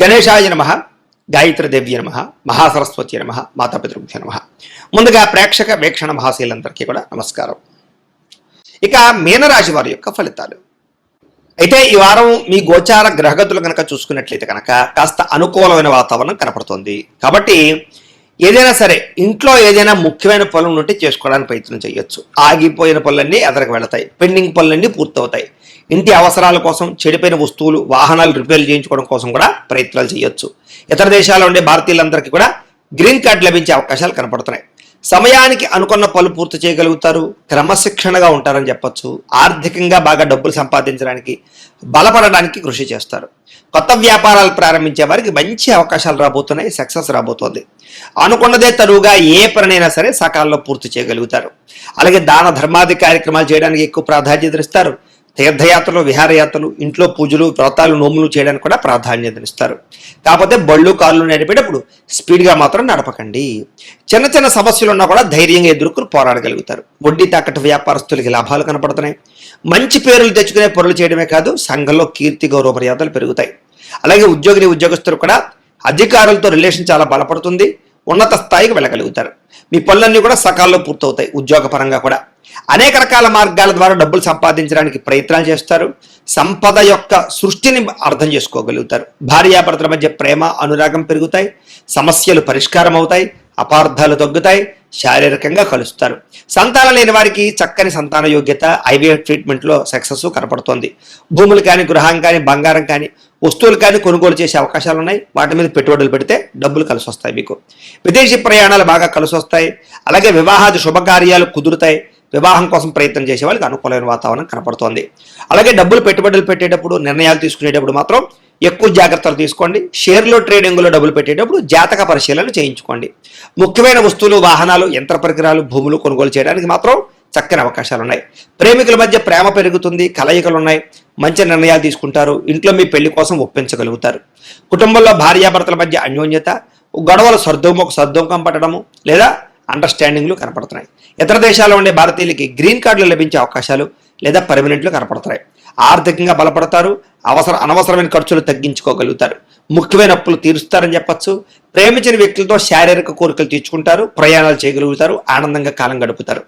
గణేశాయ నమ గాయత్రదేవ్య నమ మహాసరస్వతి నమ మాతాపితృభ్య నమ. ముందుగా ప్రేక్షక వీక్షణ మహాశీలందరికీ కూడా నమస్కారం. ఇక మీనరాశి వారి యొక్క ఫలితాలు. అయితే ఈ వారం మీ గోచార గ్రహగతులు కనుక చూసుకున్నట్లయితే కనుక కాస్త అనుకూలమైన వాతావరణం కనపడుతుంది. కాబట్టి ఏదైనా సరే ఇంట్లో ఏదైనా ముఖ్యమైన పనులు ఉంటే చేసుకోవడానికి ప్రయత్నం చేయొచ్చు. ఆగిపోయిన పనులన్నీ ఎదరకు వెళతాయి. పెండింగ్ పనులన్నీ పూర్తవుతాయి. ఇంటి అవసరాల కోసం చెడిపోయిన వస్తువులు వాహనాలు రిపేర్ చేయించుకోవడం కోసం కూడా ప్రయత్నాలు చేయొచ్చు. ఇతర దేశాల్లో ఉండే భారతీయులందరికీ కూడా గ్రీన్ కార్డు లభించే అవకాశాలు కనపడుతున్నాయి. సమయానికి అనుకున్న పనులు పూర్తి చేయగలుగుతారు క్రమశిక్షణగా ఉంటారని చెప్పచ్చు. ఆర్థికంగా బాగా డబ్బులు సంపాదించడానికి బలపడడానికి కృషి చేస్తారు. కొత్త వ్యాపారాలు ప్రారంభించే వారికి మంచి అవకాశాలు రాబోతున్నాయి సక్సెస్ రాబోతోంది. అనుకున్నదే తరువుగా ఏ పనినైనా సరే సకాలంలో పూర్తి చేయగలుగుతారు. అలాగే దాన ధర్మాది కార్యక్రమాలు చేయడానికి ఎక్కువ ప్రాధాన్యత ఇస్తారు తీర్థయాత్రలు విహారయాత్రలు ఇంట్లో పూజలు వ్రతాలు నోములు చేయడానికి కూడా ప్రాధాన్యతనిస్తారు కాకపోతే బళ్ళు కాళ్ళు నడిపేటప్పుడు స్పీడ్గా మాత్రం నడపకండి. చిన్న చిన్న సమస్యలు ఉన్నా కూడా ధైర్యంగా ఎదుర్కొని పోరాడగలుగుతారు. వడ్డీ తాకట్టు వ్యాపారస్తులకి లాభాలు కనపడుతున్నాయి. మంచి పేర్లు తెచ్చుకునే పనులు చేయడమే కాదు సంఘంలో కీర్తి గౌరవ మర్యాదలు పెరుగుతాయి. అలాగే ఉద్యోగిని ఉద్యోగస్తులు కూడా అధికారులతో రిలేషన్ చాలా బలపడుతుంది. ఉన్నత స్థాయికి వెళ్ళగలుగుతారు. మీ పనులన్నీ కూడా సకాలంలో పూర్తవుతాయి ఉద్యోగపరంగా కూడా. అనేక రకాల మార్గాల ద్వారా డబ్బులు సంపాదించడానికి ప్రయత్నాలు చేస్తారు. సంపద యొక్క సృష్టిని అర్థం చేసుకోగలుగుతారు. భార్యాభర్తల మధ్య ప్రేమ అనురాగం పెరుగుతాయి. సమస్యలు పరిష్కారం అవుతాయి అపార్థాలు తగ్గుతాయి. శారీరకంగా కలుస్తారు. సంతానం లేని వారికి చక్కని సంతాన యోగ్యత ఐవీఎఫ్ ట్రీట్మెంట్లో సక్సెస్ కనపడుతోంది. భూములు కానీ గృహం కానీ బంగారం కానీ వస్తువులు కానీ కొనుగోలు చేసే అవకాశాలు ఉన్నాయి వాటి మీద పెట్టుబడులు పెడితే డబ్బులు కలిసి వస్తాయి మీకు. విదేశీ ప్రయాణాలు బాగా కలిసి వస్తాయి అలాగే వివాహాది శుభకార్యాలు కుదురుతాయి. వివాహం కోసం ప్రయత్నం చేసే వాళ్ళకి అనుకూలమైన వాతావరణం కనపడుతోంది. అలాగే డబ్బులు పెట్టుబడులు పెట్టేటప్పుడు నిర్ణయాలు తీసుకునేటప్పుడు మాత్రం ఎక్కువ జాగ్రత్తలు తీసుకోండి. షేర్లో ట్రేడింగ్లో డబ్బులు పెట్టేటప్పుడు జాతక పరిశీలన చేయించుకోండి. ముఖ్యమైన వస్తువులు వాహనాలు యంత్ర పరికరాలు భూములు కొనుగోలు చేయడానికి మాత్రం చక్కని అవకాశాలు ఉన్నాయి. ప్రేమికుల మధ్య ప్రేమ పెరుగుతుంది కలయికలు ఉన్నాయి మంచి నిర్ణయాలు తీసుకుంటారు. ఇంట్లో మీ పెళ్ళి కోసం ఒప్పించగలుగుతారు. కుటుంబంలో భార్యాభర్తల మధ్య అన్యోన్యత గొడవలు సర్దుముఖ సర్దుముఖం పట్టడము లేదా అండర్స్టాండింగ్లు కనపడుతున్నాయి. ఇతర దేశాల్లో ఉండే భారతీయులకి గ్రీన్ కార్డులు లభించే అవకాశాలు లేదా పర్మనెంట్లు కనపడుతున్నాయి. ఆర్థికంగా బలపడతారు అవసర అనవసరమైన ఖర్చులు తగ్గించుకోగలుగుతారు. ముఖ్యమైన అప్పులు తీరుస్తారని చెప్పచ్చు. ప్రేమించిన వ్యక్తులతో శారీరక కోరికలు తీర్చుకుంటారు ప్రయాణాలు చేయగలుగుతారు ఆనందంగా కాలం గడుపుతారు.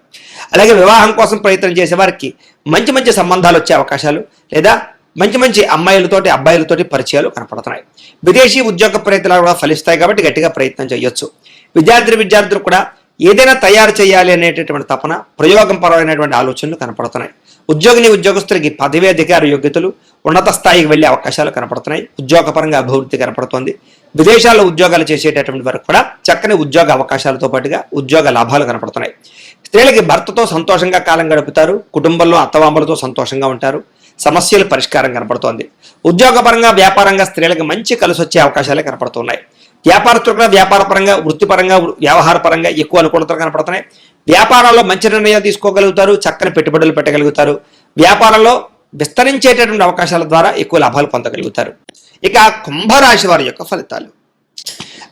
అలాగే వివాహం కోసం ప్రయత్నం చేసే వారికి మంచి మంచి సంబంధాలు వచ్చే అవకాశాలు లేదా మంచి మంచి అమ్మాయిలతోటి అబ్బాయిలతోటి పరిచయాలు కనపడుతున్నాయి. విదేశీ ఉద్యోగ ప్రయత్నాలు కూడా ఫలిస్తాయి కాబట్టి గట్టిగా ప్రయత్నం చేయొచ్చు. విద్యార్థి విద్యార్థులు కూడా ఏదైనా తయారు చేయాలి అనేటటువంటి తపన ప్రయోగం పరమైనటువంటి ఆలోచనలు కనపడుతున్నాయి. ఉద్యోగిని ఉద్యోగస్తులకి పదవి అధికార యోగ్యతలు ఉన్నత స్థాయికి వెళ్ళే అవకాశాలు కనపడుతున్నాయి. ఉద్యోగపరంగా అభివృద్ధి కనపడుతోంది. విదేశాల్లో ఉద్యోగాలు చేసేటటువంటి వరకు కూడా చక్కని ఉద్యోగ అవకాశాలతో పాటుగా ఉద్యోగ లాభాలు కనపడుతున్నాయి. స్త్రీలకి భర్తతో సంతోషంగా కాలం గడుపుతారు. కుటుంబంలో అత్తవామలతో సంతోషంగా ఉంటారు. సమస్యలు పరిష్కారం కనపడుతోంది. ఉద్యోగపరంగా వ్యాపారంగా స్త్రీలకు మంచి కలిసొచ్చే అవకాశాలే కనపడుతున్నాయి. వ్యాపారస్తులు కూడా వ్యాపారపరంగా వృత్తిపరంగా వ్యవహారపరంగా ఎక్కువ అనుకూలతలు కనపడుతున్నాయి. వ్యాపారాల్లో మంచి నిర్ణయాలు తీసుకోగలుగుతారు చక్కని పెట్టుబడులు పెట్టగలుగుతారు. వ్యాపారంలో విస్తరించేటటువంటి అవకాశాల ద్వారా ఎక్కువ లాభాలు పొందగలుగుతారు. ఇక కుంభరాశి వారి యొక్క ఫలితాలు.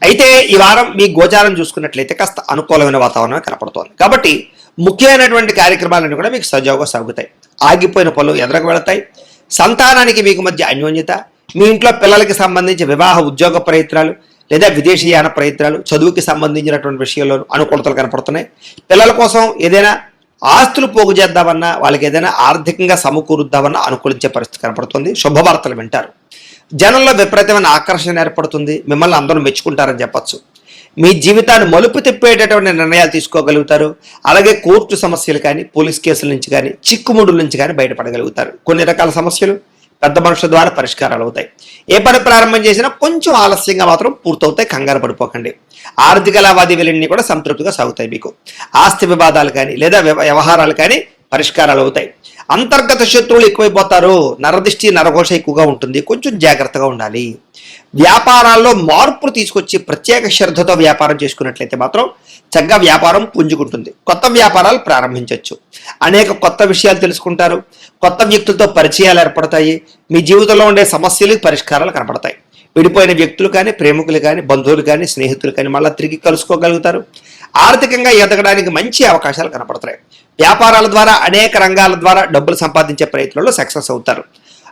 అయితే ఈ వారం మీ గోచారం చూసుకున్నట్లయితే కాస్త అనుకూలమైన వాతావరణం కనపడుతోంది. కాబట్టి ముఖ్యమైనటువంటి కార్యక్రమాలన్నీ కూడా మీకు సజావుగా సాగుతాయి. ఆగిపోయిన పనులు ఎదురకు వెళతాయి. సంతానానికి మీకు మధ్య అన్యోన్యత మీ ఇంట్లో పిల్లలకి సంబంధించి వివాహ ఉద్యోగ ప్రయత్నాలు లేదా విదేశీయాన ప్రయత్నాలు చదువుకి సంబంధించినటువంటి విషయంలోనూ అనుకూలతలు కనపడుతున్నాయి. పిల్లల కోసం ఏదైనా ఆస్తులు పోగు చేద్దామన్నా వాళ్ళకి ఏదైనా ఆర్థికంగా సమకూరుద్దామన్నా అనుకూలించే పరిస్థితి కనపడుతుంది. శుభవార్తలు వింటారు. జనంలో విపరీతమైన ఆకర్షణ ఏర్పడుతుంది. మిమ్మల్ని అందరూ మెచ్చుకుంటారని చెప్పచ్చు. మీ జీవితాన్ని మలుపు తిప్పేటటువంటి నిర్ణయాలు తీసుకోగలుగుతారు. అలాగే కోర్టు సమస్యలు కానీ పోలీస్ కేసుల నుంచి కానీ చిక్కుముడుల నుంచి కానీ బయటపడగలుగుతారు. కొన్ని రకాల సమస్యలు పెద్ద మనుషుల ద్వారా పరిష్కారాలు అవుతాయి. ఏ పని ప్రారంభం చేసినా కొంచెం ఆలస్యంగా మాత్రం పూర్తవుతాయి కంగారు పడిపోకండి. ఆర్థిక లావాదేవీలన్నీ కూడా సంతృప్తిగా సాగుతాయి మీకు. ఆస్తి వివాదాలు కానీ లేదా వ్యవ- వ్యవహారాలు కానీ పరిష్కారాలు అవుతాయి. అంతర్గత శత్రువులు ఎక్కువైపోతారు. నరదిష్టి నరఘోష ఎక్కువగా ఉంటుంది. కొంచెం జాగ్రత్తగా ఉండాలి. వ్యాపారాల్లో మార్పులు తీసుకొచ్చి ప్రత్యేక శ్రద్ధతో వ్యాపారం చేసుకున్నట్లయితే మాత్రం చక్కగా వ్యాపారం పుంజుకుంటుంది. కొత్త వ్యాపారాలు ప్రారంభించవచ్చు అనేక కొత్త విషయాలు తెలుసుకుంటారు. కొత్త వ్యక్తులతో పరిచయాలు ఏర్పడతాయి. మీ జీవితంలో ఉండే సమస్యలకు పరిష్కారాలు కనపడతాయి. విడిపోయిన వ్యక్తులు కానీ ప్రేమికులు కానీ బంధువులు కానీ స్నేహితులు కానీ మళ్ళీ తిరిగి కలుసుకోగలుగుతారు. ఆర్థికంగా ఎదగడానికి మంచి అవకాశాలు కనపడతాయి. వ్యాపారాల ద్వారా అనేక రంగాల ద్వారా డబ్బులు సంపాదించే ప్రయత్నంలో సక్సెస్ అవుతారు.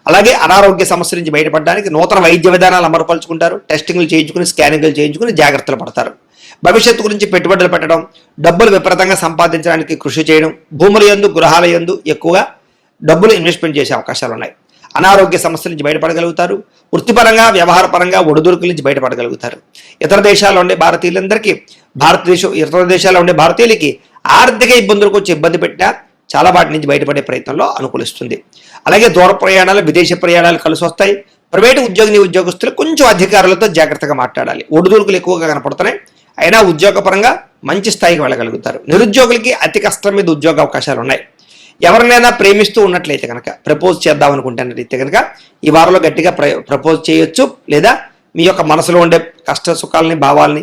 అలాగే అనారోగ్య సమస్య నుంచి బయటపడడానికి నూతన వైద్య విధానాలు అమలుపరుచుకుంటారు. టెస్టింగ్లు చేయించుకుని స్కానింగ్లు చేయించుకుని జాగ్రత్తలు పడతారు. భవిష్యత్తు గురించి పెట్టుబడులు పెట్టడం డబ్బులు విపరీతంగా సంపాదించడానికి కృషి చేయడం భూముల యందు గృహాల యందు ఎక్కువగా డబ్బులు ఇన్వెస్ట్మెంట్ చేసే అవకాశాలు ఉన్నాయి. అనారోగ్య సమస్యల నుంచి బయటపడగలుగుతారు వృత్తిపరంగా వ్యవహారపరంగా ఒడిదుడుకుల నుంచి బయటపడగలుగుతారు. ఇతర దేశాల్లో ఉండే భారతీయులందరికీ భారతదేశం ఇతర దేశాల్లో ఉండే భారతీయులకి ఆర్థిక ఇబ్బందులకు వచ్చి ఇబ్బంది పెట్టినా చాలా వాటి నుంచి బయటపడే ప్రయత్నంలో అనుకూలిస్తుంది. అలాగే దూర ప్రయాణాలు విదేశీ ప్రయాణాలు కలిసి వస్తాయి. ప్రైవేటు ఉద్యోగిని ఉద్యోగస్తులు కొంచెం అధికారులతో జాగ్రత్తగా మాట్లాడాలి. ఒడిదుడుకులు ఎక్కువగా కనపడుతున్నాయి. అయినా ఉద్యోగపరంగా మంచి స్థాయికి వెళ్ళగలుగుతారు. నిరుద్యోగులకి అతి కష్టం మీద ఉద్యోగ అవకాశాలు ఉన్నాయి. ఎవరినైనా ప్రేమిస్తూ ఉన్నట్లయితే కనుక ప్రపోజ్ చేద్దాం అనుకుంటున్నట్లయితే కనుక ఈ వారంలో గట్టిగా ప్రపోజ్ చేయొచ్చు. లేదా మీ యొక్క మనసులో ఉండే కష్ట సుఖాలని భావాల్ని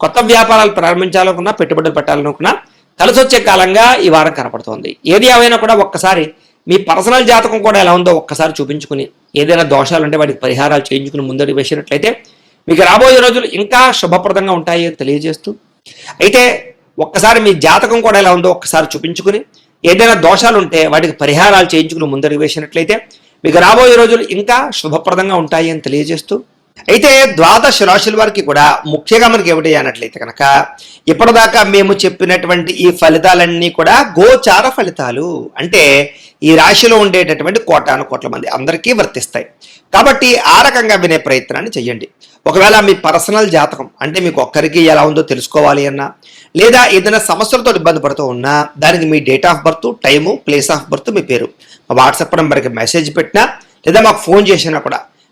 కొత్త వ్యాపారాలు ప్రారంభించాలనుకున్నా పెట్టుబడులు పెట్టాలనుకున్నా కలిసి వచ్చే కాలంగా ఈ వారం కనపడుతోంది. ఏది ఏమైనా కూడా ఒక్కసారి మీ పర్సనల్ జాతకం కూడా ఎలా ఉందో ఒక్కసారి చూపించుకుని ఏదైనా దోషాలు ఉంటే వాటికి పరిహారాలు చేయించుకుని ముందడుగు వేసినట్లయితే మీకు రాబోయే రోజులు ఇంకా శుభప్రదంగా ఉంటాయి తెలియజేస్తూ అయితే ఒక్కసారి మీ జాతకం కూడా ఎలా ఉందో ఒక్కసారి చూపించుకుని ఏదైనా దోషాలు ఉంటే వాటికి పరిహారాలు చేయించుకుని ముందడుగు వేసినట్లయితే మీకు రాబోయే రోజులు ఇంకా శుభప్రదంగా ఉంటాయి అని తెలియజేస్తూ అయితే ద్వాదశ రాశుల వారికి కూడా ముఖ్యంగా మనకి ఏమిటి అన్నట్లయితే కనుక ఇప్పటిదాకా మేము చెప్పినటువంటి ఈ ఫలితాలన్నీ కూడా గోచార ఫలితాలు. అంటే ఈ రాశిలో ఉండేటటువంటి కోటాను కోట్ల మంది అందరికీ వర్తిస్తాయి. కాబట్టి ఆ రకంగా వినే ప్రయత్నాన్ని చెయ్యండి. ఒకవేళ మీ పర్సనల్ జాతకం అంటే మీకు ఒక్కరికి ఎలా ఉందో తెలుసుకోవాలి అన్నా లేదా ఏదైనా సమస్యలతో ఇబ్బంది పడుతూ ఉన్నా దానికి మీ date of birth time place of birth మీ పేరు. మా వాట్సాప్ నెంబర్కి మెసేజ్ పెట్టినా లేదా మాకు ఫోన్ చేసినా కూడా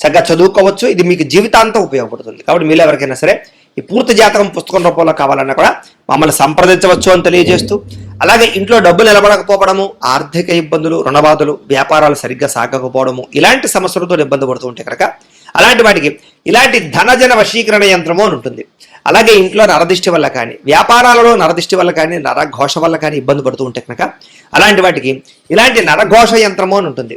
చక్కగా చదువుకోవచ్చు. ఇది మీకు జీవితాంతం ఉపయోగపడుతుంది. కాబట్టి మీరు ఎవరికైనా సరే ఈ పూర్తి జాతకం పుస్తకం రూపంలో కావాలన్నా కూడా మమ్మల్ని సంప్రదించవచ్చు అని తెలియజేస్తూ అలాగే ఇంట్లో డబ్బులు నిలబడకపోవడము ఆర్థిక ఇబ్బందులు రుణబాధలు వ్యాపారాలు సరిగ్గా సాగకపోవడము ఇలాంటి సమస్యలతో ఇబ్బంది పడుతూ ఉంటే కనుక అలాంటి వాటికి ఇలాంటి ధనజన వశీకరణ యంత్రము అని ఉంటుంది. అలాగే ఇంట్లో నరదిష్టి వల్ల కానీ వ్యాపారాలలో నరదిష్టి వల్ల కానీ నరఘోష వల్ల కానీ ఇబ్బంది పడుతూ ఉంటే కనుక అలాంటి వాటికి ఇలాంటి నరఘోష యంత్రము అని ఉంటుంది.